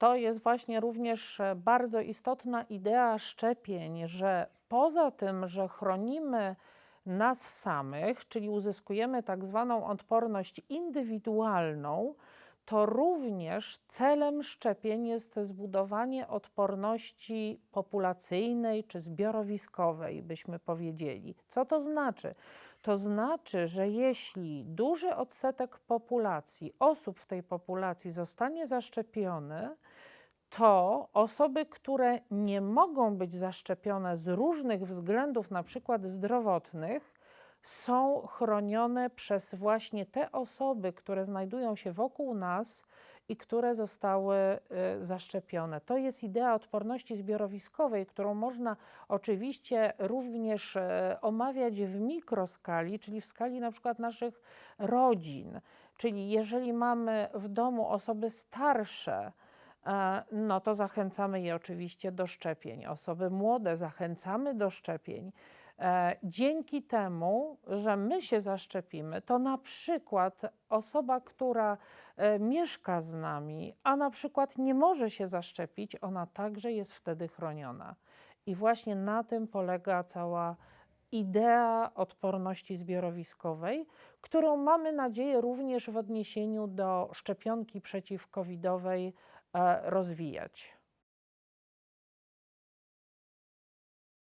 to jest właśnie również e, bardzo istotna idea szczepień, że poza tym, że chronimy nas samych, czyli uzyskujemy tak zwaną odporność indywidualną, to również celem szczepień jest zbudowanie odporności populacyjnej czy zbiorowiskowej, byśmy powiedzieli. Co to znaczy? To znaczy, że jeśli duży odsetek populacji, osób w tej populacji zostanie zaszczepiony, to osoby, które nie mogą być zaszczepione z różnych względów, na przykład zdrowotnych, są chronione przez właśnie te osoby, które znajdują się wokół nas i które zostały y, zaszczepione. To jest idea odporności zbiorowiskowej, którą można oczywiście również e, omawiać w mikroskali, czyli w skali na przykład naszych rodzin. Czyli jeżeli mamy w domu osoby starsze, e, no to zachęcamy je oczywiście do szczepień. Osoby młode zachęcamy do szczepień. E, Dzięki temu, że my się zaszczepimy, to na przykład osoba, która e, mieszka z nami, a na przykład nie może się zaszczepić, ona także jest wtedy chroniona. I właśnie na tym polega cała idea odporności zbiorowiskowej, którą mamy nadzieję również w odniesieniu do szczepionki przeciwcovidowej e, rozwijać.